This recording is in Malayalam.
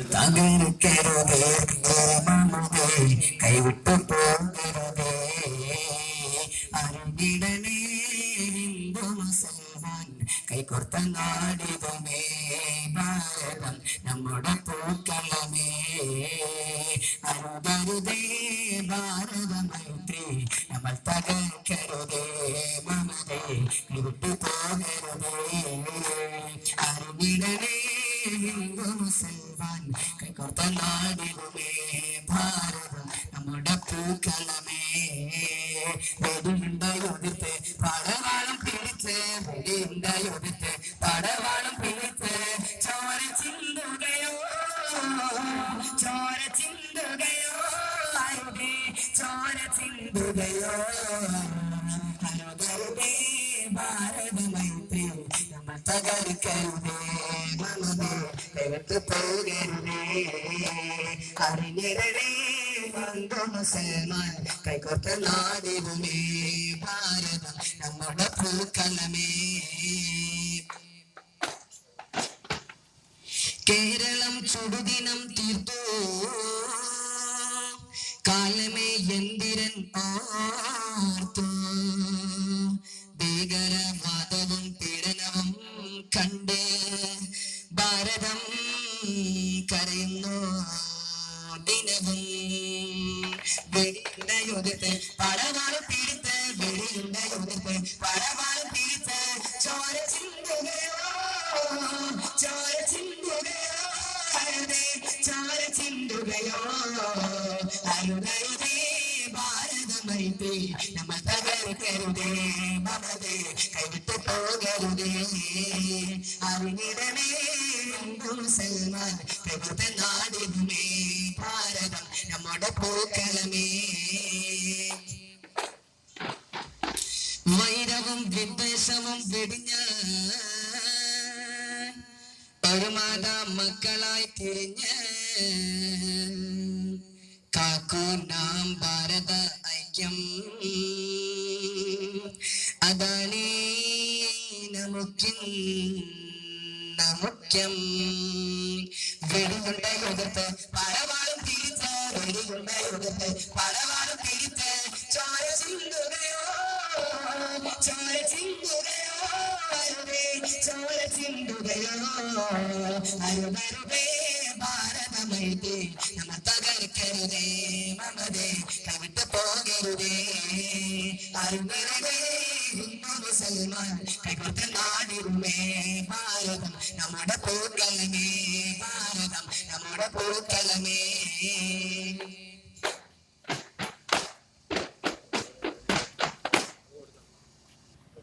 തകർക്കരുതേ നമ്മുടെ കൈവിട്ടു പോകരുതേ അറിഞ്ഞിടണേ ഹിന്ദു മുസൽമാൻ കൈകോർത്ത നാടിതുമേ ഭാരതം നമ്മുടെ പൂക്കളമേ അരുതരുതേ ഭാരത മൈത്രി നമ്മൾ തകർക്കരുതേ മമതേ കൈവിട്ടു പോകരുതേ അറിഞ്ഞിടണേ മുസൽമാൻ കൈകോർത്ത നാടിതുമേ ഭാരതം നമ്മുടെ പൂക്കളമേ വെടിയുണ്ടായൊതിർത്ത് പടവാളം പിടിച്ച് വെടിയുണ്ടായൊതിർത്ത് പടവാളം പിടിച്ച് ചോര ചിന്തുകയോ ചോര ചിന്തുകയോ ചോര ചിന്തുകയോ അനുകരുതേ ഭാരത കൈവിട്ട് പോകരുതേ കൈകോർത്ത നാടിരുമേ ഭാരതം നമ്മുടെ പൂക്കളമേ കേരളം ചുടുദിനം തീർത്തു. കാലമേ എന്തിരൻ ഓർത്തു ഭാരതം കരയുന്നു ദിനവും. വെടിയുണ്ടയുതിർത്ത് പടവാളും പിടിത്ത് വെടിയുണ്ടയുതിർത്ത് പടവാളും പിടിത്ത് ചോര ചോര ചിന്തുകയോ അരുതേ ചോര ചിന്തുകയോ. തകർക്കരുതേ മമതേ കൈവിട്ട് പോകരുതേ. അറിഞ്ഞിടമേ മുസൽമാൻ പ്രകൃത നാടിനുമേ ഭാരതം നമ്മുടെ പൂക്കളമേ. വൈരവും വിദ്വേഷവും വെടിഞ്ഞ ഒരു മക്കളായി തിരിഞ്ഞ് കാക്കൂ നാം ഭാരത ഐക്യം. അതാണീ നമുക്കിൻ മുഖ്യം വെടിയുണ്ടായൊതിർത്ത് പലവാളും തിരിച്ച് വെടിയുണ്ടായൊതിർത്ത് പലവാളും തിരിച്ച്. ചോര ചിന്തുകയോ ചോര ചിന്തുകയോ അരുവേ ചോര ചിന്തുകയോ. അരുവരുവേ ഭാരതമൈതേ നമ്മ തകർക്കരുതേ മമതേ കവിട്ട് പോകരുതേ. അരുതരുതേ ഹിന്ദു മുസൽമാൻ കൈകൊട്ട നാടിരുമേ ഭാരതം. നമ്മുടെ പൂക്കളമേ ഭാരതം. നമ്മുടെ പൂക്കളമേ.